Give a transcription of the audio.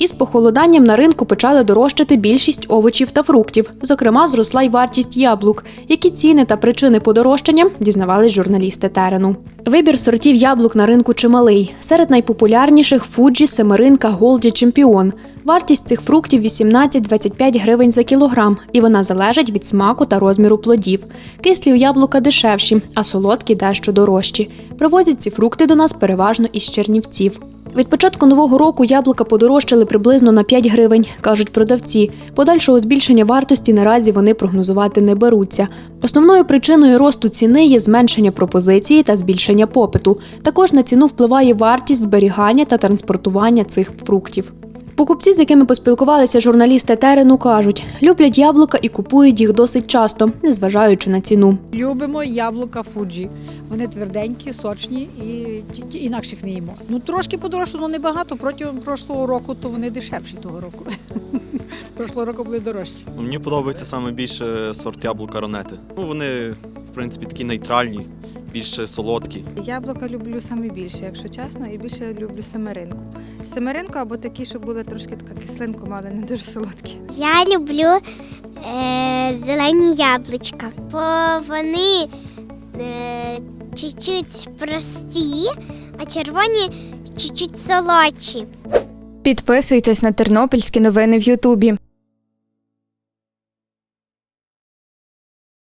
Із похолоданням на ринку почали дорожчати більшість овочів та фруктів. Зокрема, зросла й вартість яблук. Які ціни та причини подорожчання дізнавались журналісти терену. Вибір сортів яблук на ринку чималий. Серед найпопулярніших Фуджі, Семеринка, Голді, Чемпіон. Вартість цих фруктів 18-25 гривень за кілограм, і вона залежить від смаку та розміру плодів. Кислі у яблука дешевші, а солодкі дещо дорожчі. Привозять ці фрукти до нас переважно із Чернівців. Від початку нового року яблука подорожчали приблизно на 5 гривень, кажуть продавці. Подальшого збільшення вартості наразі вони прогнозувати не беруться. Основною причиною росту ціни є зменшення пропозиції та збільшення попиту. Також на ціну впливає вартість зберігання та транспортування цих фруктів. Покупці, з якими поспілкувалися журналісти терену, кажуть, люблять яблука і купують їх досить часто, незважаючи на ціну. Любимо яблука Фуджі. Вони тверденькі, сочні і інакших не їмо. Ну трошки подорожчало, але небагато. Протягом прошлого року то вони дешевші того року. Прошлого року були дорожчі. Ну, Мені подобається саме більше сорт яблука ронети. Ну, вони, в принципі, такі нейтральні, більше солодкі. Яблука люблю саме більше, якщо чесно, і більше люблю семеринку. Семеринку або такі, що були трошки така кислинку, мали не дуже солодкі. Я люблю е, зелені яблучка, бо вони е, чуть-чуть прості, а червоні чуть-чуть солодші. Підписуйтесь на тернопільські новини в Ютубі.